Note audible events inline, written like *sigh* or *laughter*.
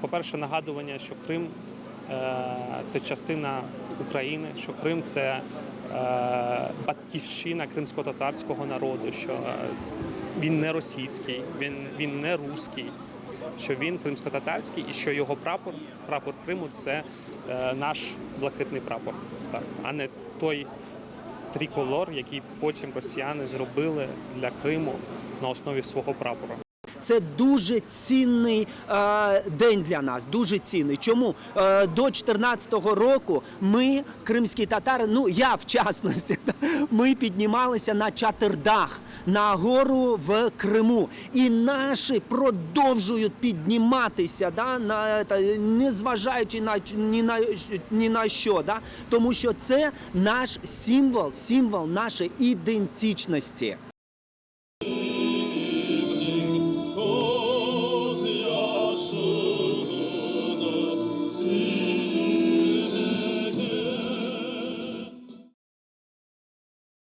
по-перше, нагадування, що Крим е, це частина України, що Крим це е, батьківщина кримсько-татарського народу, що е, він не російський, він, він не руський, що він кримсько-татарський і що його прапор, прапор Криму це наш блакитний прапор, так, а не той триколор, який потім росіяни зробили для Криму на основі свого прапора. Це дуже цінний е, день для нас. Дуже цінний. Чому е, до 14-го року ми, кримські татари, ну я в частності, *laughs* ми піднімалися на чатирдах на гору в Криму, і наші продовжують підніматися, да, на не зважаючи на ні на ні на що, да, тому що це наш символ, символ нашої ідентичності.